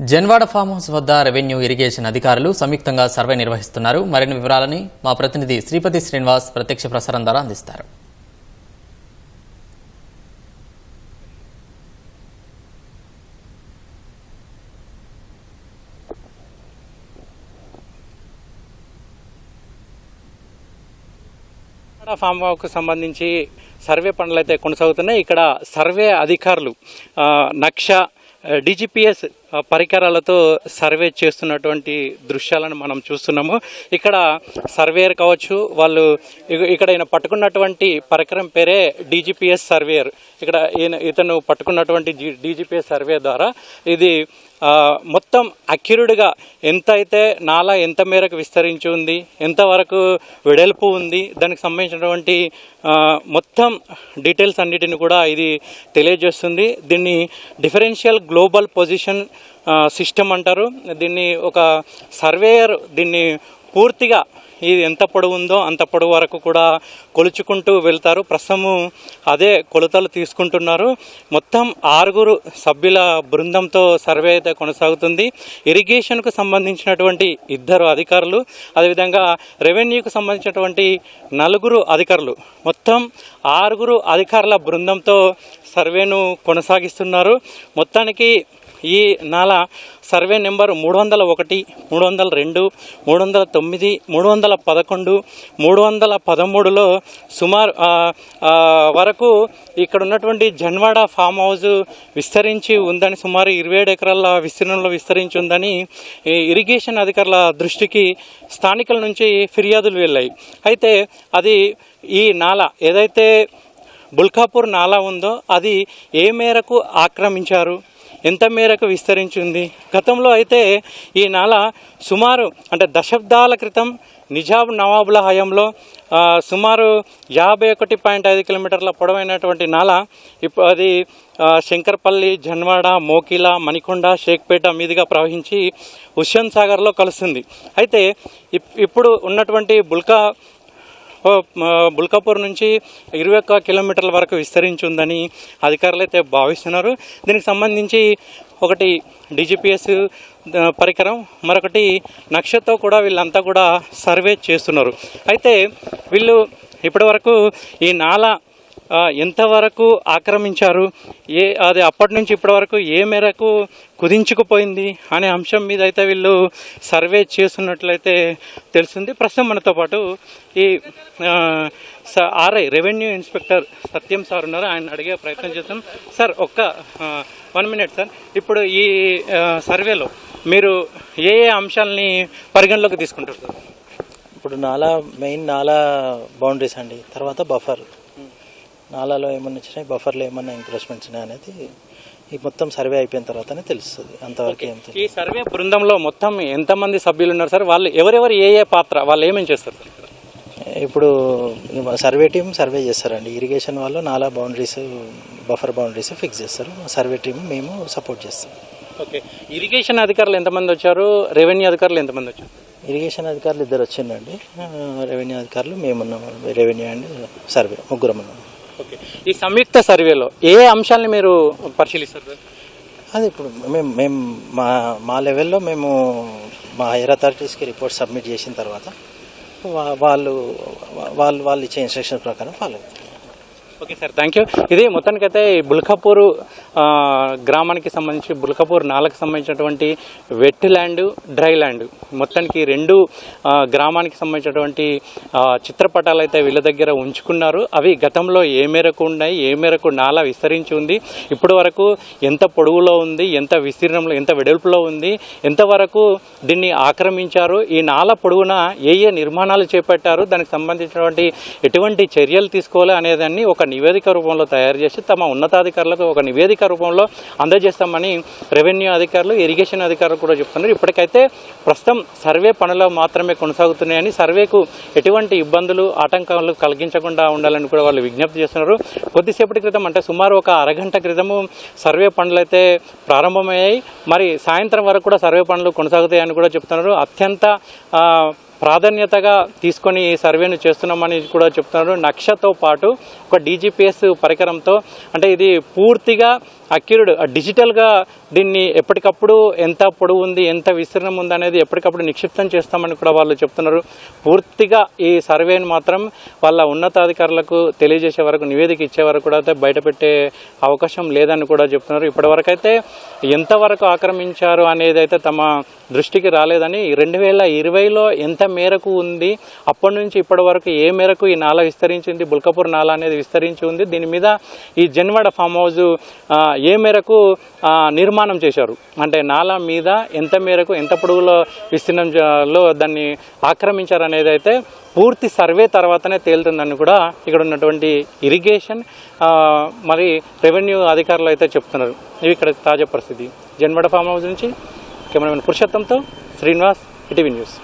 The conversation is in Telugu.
జన్వాడ ఫామ్ హౌస్ వద్ద రెవెన్యూ ఇరిగేషన్ అధికారులు సంయుక్తంగా సర్వే నిర్వహిస్తున్నారు. మరిన్ని వివరాలని మా ప్రతినిధి శ్రీపతి శ్రీనివాస్ ప్రత్యక్ష ప్రసారం ద్వారా అందిస్తారు. ఫామ్ హౌస్కు సంబంధించి సర్వే పనులు అయితే కొనసాగుతున్నాయి. ఇక్కడ సర్వే అధికారులు నక్ష డిజిపిఎస్ పరికరాలతో సర్వే చేస్తున్నటువంటి దృశ్యాలను మనం చూస్తున్నాము. ఇక్కడ సర్వేయర్ కావచ్చు వాళ్ళు ఇక్కడ ఈయన పట్టుకున్నటువంటి పరికరం పేరే డీజీపీఎస్ సర్వేయర్. ఇక్కడ ఈయన ఇతను పట్టుకున్నటువంటి డీజీపీఎస్ సర్వే ద్వారా ఇది మొత్తం అక్యురుడ్గా ఎంత అయితే నాలా ఎంత మేరకు విస్తరించి ఉంది ఎంతవరకు వెడల్పు ఉంది దానికి సంబంధించినటువంటి మొత్తం డీటెయిల్స్ అన్నిటిని కూడా ఇది తెలియజేస్తుంది. దీన్ని డిఫరెన్షియల్ గ్లోబల్ పొజిషన్ సిస్టమ్ అంటారు. దీన్ని ఒక సర్వేయర్ దీన్ని పూర్తిగా ఇది ఎంత పొడవు ఉందో అంత పొడవు వరకు కూడా కొలుచుకుంటూ వెళ్తారు. ప్రస్తుతము అదే కొలతలు తీసుకుంటున్నారు. మొత్తం ఆరుగురు సభ్యుల బృందంతో సర్వే అయితే కొనసాగుతుంది. ఇరిగేషన్కు సంబంధించినటువంటి ఇద్దరు అధికారులు అదేవిధంగా రెవెన్యూకు సంబంధించినటువంటి నలుగురు అధికారులు మొత్తం ఆరుగురు అధికారుల బృందంతో సర్వేను కొనసాగిస్తున్నారు. మొత్తానికి ఈ నాల సర్వే నెంబర్ మూడు వందల ఒకటి మూడు వందల రెండు మూడు వందల తొమ్మిది మూడు వందల పదకొండు మూడు వందల పదమూడులో సుమారు వరకు ఇక్కడ ఉన్నటువంటి జన్వాడ ఫామ్ హౌస్ విస్తరించి ఉందని సుమారు ఇరవై ఏడు ఎకరాల విస్తీర్ణంలో విస్తరించి ఉందని ఈ ఇరిగేషన్ అధికారుల దృష్టికి స్థానికుల నుంచి ఫిర్యాదులు వెళ్ళాయి. అయితే అది ఈ నాల ఏదైతే బుల్కాపూర్ నాలా ఉందో అది ఏ మేరకు ఆక్రమించారు? ఎంత మేరకు విస్తరించింది? గతంలో అయితే ఈ నాల సుమారు అంటే దశాబ్దాల క్రితం నిజాం నవాబుల హయాంలో సుమారు యాభై ఒకటి పాయింట్ ఐదు కిలోమీటర్ల పొడవైనటువంటి నాల ఇప్పుడు అది శంకర్పల్లి జన్వాడ మోకిల మణికొండ షేక్పేట మీదుగా ప్రవహించి హుస్సేన్ సాగర్లో కలుస్తుంది. అయితే ఇప్- ఇప్పుడు ఉన్నటువంటి బుల్కా బుల్కాపూర్ నుంచి ఇరవై ఒక్క కిలోమీటర్ల వరకు విస్తరించి ఉందని అధికారులు అయితే భావిస్తున్నారు. దీనికి సంబంధించి ఒకటి డిజిపిఎస్ పరికరం మరొకటి నక్షతో కూడా వీళ్ళంతా కూడా సర్వే చేస్తున్నారు. అయితే వీళ్ళు ఇప్పటివరకు ఈ నాలా ఎంతవరకు ఆక్రమించారు? ఏ అది అప్పటి నుంచి ఇప్పటి వరకు ఏ మేరకు కుదించుకుపోయింది అనే అంశం మీద అయితే వీళ్ళు సర్వే చేస్తున్నట్లయితే తెలిసింది. ప్రస్తుతం మనతో పాటు ఈ RI revenue inspector Satyam sir ఉన్నారు. ఆయన అడిగే ప్రయత్నం చేస్తాం సార్ ఒక్క వన్ మినిట్ సార్. ఇప్పుడు ఈ సర్వేలో మీరు ఏ ఏ అంశాలని పరిగణలోకి తీసుకుంటారు? సార్ ఇప్పుడు నాలా మెయిన్ నాలా బౌండరీస్ అండి. తర్వాత బఫర్. నాలాలో ఏమన్నా వచ్చినాయి బఫర్లో ఏమన్నా ఎంక్రోచ్మెంట్స్ ఉన్నాయి అనేది ఈ మొత్తం సర్వే అయిపోయిన తర్వాతనే తెలుస్తుంది. అంతవరకు ఏం ఈ సర్వే బృందంలో మొత్తం ఎంతమంది సభ్యులు ఉన్నారు సార్? వాళ్ళు ఎవరెవరు ఏ ఏ పాత్ర వాళ్ళు ఏమేమి చేస్తారు? ఇప్పుడు సర్వే టీం సర్వే చేస్తారండి. ఇరిగేషన్ వాళ్ళు నాలా బౌండరీస్ బఫర్ బౌండరీస్ ఫిక్స్ చేస్తారు. సర్వే టీం మేము సపోర్ట్ చేస్తాం. ఓకే. ఇరిగేషన్ అధికారులు ఎంతమంది వచ్చారు? రెవెన్యూ అధికారులు ఎంతమంది వచ్చారు? ఇరిగేషన్ అధికారులు ఇద్దరు వచ్చిండండి ఆ, రెవెన్యూ అధికారులు మేమున్నాము రెవెన్యూ అండ్ సర్వే ముగ్గురం ఉన్నాము ఓకే. ఈ సంయుక్త సర్వేలో ఏ అంశాలను మీరు పరిశీలిస్తారు? అది ఇప్పుడు మేము మేము మా మా లెవెల్లో మేము మా హైర్ అథారిటీస్కి రిపోర్ట్ సబ్మిట్ చేసిన తర్వాత వాళ్ళు వాళ్ళు వాళ్ళు ఇచ్చే ఇన్స్ట్రక్షన్ ప్రకారం ఫాలో అవుతారు ఓకే సార్ థ్యాంక్ యూ ఇది మొత్తానికైతే ఈ బుల్కాపూర్ గ్రామానికి సంబంధించి బుల్కాపూర్ నాలకు సంబంధించినటువంటి వెట్ ల్యాండ్ డ్రై ల్యాండ్. మొత్తానికి రెండు గ్రామానికి సంబంధించినటువంటి చిత్రపటాలు అయితే వీళ్ళ దగ్గర ఉంచుకున్నారు. అవి గతంలో ఏ మేరకు ఉన్నాయి ఏ మేరకు నాల విస్తరించి ఉంది ఇప్పటి వరకు ఎంత పొడవులో ఉంది ఎంత విస్తీర్ణంలో ఎంత వెడల్పులో ఉంది ఎంతవరకు దీన్ని ఆక్రమించారు ఈ నాల పొడవున ఏ ఏ నిర్మాణాలు చేపట్టారు దానికి సంబంధించినటువంటి ఎటువంటి చర్యలు తీసుకోవాలి అనేదాన్ని ఒక నివేదిక రూపంలో తయారు చేసి తమ ఉన్నతాధికారులకు ఒక నివేదిక రూపంలో అందజేస్తామని రెవెన్యూ అధికారులు ఇరిగేషన్ అధికారులు కూడా చెప్తున్నారు. ఇప్పటికైతే ప్రస్తుతం సర్వే పనులు మాత్రమే కొనసాగుతున్నాయని సర్వేకు ఎటువంటి ఇబ్బందులు ఆటంకాలు కలిగించకుండా ఉండాలని కూడా వాళ్ళు విజ్ఞప్తి చేస్తున్నారు. కొద్దిసేపటి క్రితం అంటే సుమారు ఒక అరగంట క్రితము సర్వే పనులు అయితే ప్రారంభమయ్యాయి. మరి సాయంత్రం వరకు కూడా సర్వే పనులు కొనసాగుతాయని కూడా చెప్తున్నారు. అత్యంత ప్రాధాన్యతగా తీసుకొని ఈ సర్వేను చేస్తున్నామని కూడా చెప్తున్నారు. నక్షతో పాటు ఒక డీజీపీఎస్ పరికరంతో అంటే ఇది పూర్తిగా అక్యూర్డ్ డిజిటల్గా దీన్ని ఎప్పటికప్పుడు ఎంత పొడవు ఉంది ఎంత విస్తీర్ణం ఉంది అనేది ఎప్పటికప్పుడు నిక్షిప్తం చేస్తామని కూడా వాళ్ళు చెప్తున్నారు. పూర్తిగా ఈ సర్వేని మాత్రం వాళ్ళ ఉన్నతాధికారులకు తెలియజేసే వరకు నివేదిక ఇచ్చే వరకు కూడా అయితే బయటపెట్టే అవకాశం లేదని కూడా చెప్తున్నారు. ఇప్పటివరకు అయితే ఎంతవరకు ఆక్రమించారు అనేది అయితే తమ దృష్టికి రాలేదని రెండు వేల ఇరవైలో ఎంత మేరకు ఉంది అప్పటి నుంచి ఇప్పటి వరకు ఏ మేరకు ఈ నాల విస్తరించింది బుల్కపూర్ నాల అనేది విస్తరించి ఉంది దీని మీద ఈ జన్వాడ ఫామ్ హౌస్ ఏ మేరకు నిర్మాణం చేశారు? అంటే నాల మీద ఎంత మేరకు ఎంత పొడుగులో విస్తీర్ణంలో దాన్ని ఆక్రమించారు అనేది అయితే పూర్తి సర్వే తర్వాతనే తేలుతుందని కూడా ఇక్కడ ఉన్నటువంటి ఇరిగేషన్ మరి రెవెన్యూ అధికారులు అయితే చెప్తున్నారు. ఇవి ఇక్కడ తాజా పరిస్థితి. జన్మడ ఫామ్ హౌస్ నుంచి కెమెరామెన్ పురుషోత్తంతో శ్రీనివాస్ ఇటీవీ న్యూస్